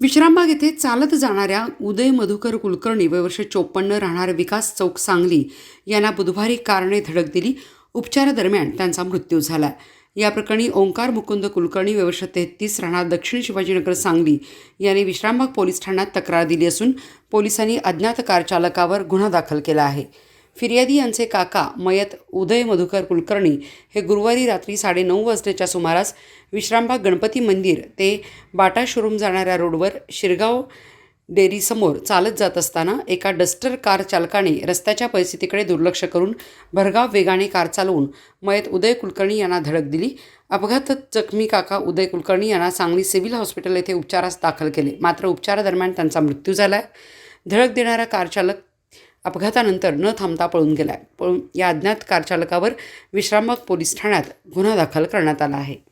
विश्रामबाग येथे चालत जाणाऱ्या उदय मधुकर कुलकर्णी वयवर्ष चोपन्न राहणार विकास चौक सांगली यांना बुधवारी कारने धडक दिली. उपचारादरम्यान त्यांचा मृत्यू झाला. या प्रकरणी ओंकार मुकुंद कुलकर्णी वयवर्ष तेहतीस राहणार दक्षिण शिवाजीनगर सांगली यांनी विश्रामबाग पोलीस ठाण्यात तक्रार दिली असून पोलिसांनी अज्ञात कार चालकावर गुन्हा दाखल केला आहे. फिर्यादी यांचे काका मयत उदय मधुकर कुलकर्णी हे गुरुवारी रात्री साडेनऊ वाजण्याच्या सुमारास विश्रामबाग गणपती मंदिर ते बाटा शोरूम जाणाऱ्या रोडवर शिरगाव डेअरीसमोर चालत जात असताना एका डस्टर कार चालकाने रस्त्याच्या परिस्थितीकडे दुर्लक्ष करून भरगाव वेगाने कार चालवून मयत उदय कुलकर्णी यांना धडक दिली. अपघातात जखमी काका उदय कुलकर्णी यांना सांगली सिव्हिल हॉस्पिटल येथे उपचारास दाखल केले. मात्र उपचारादरम्यान त्यांचा मृत्यू झाला. धडक देणारा कारचालक अपघातानंतर न थांबता पळून गेला पळून या अज्ञात कार चालकावर विश्रामबाग पोलीस ठाण्यात गुन्हा दाखल करण्यात आला आहे.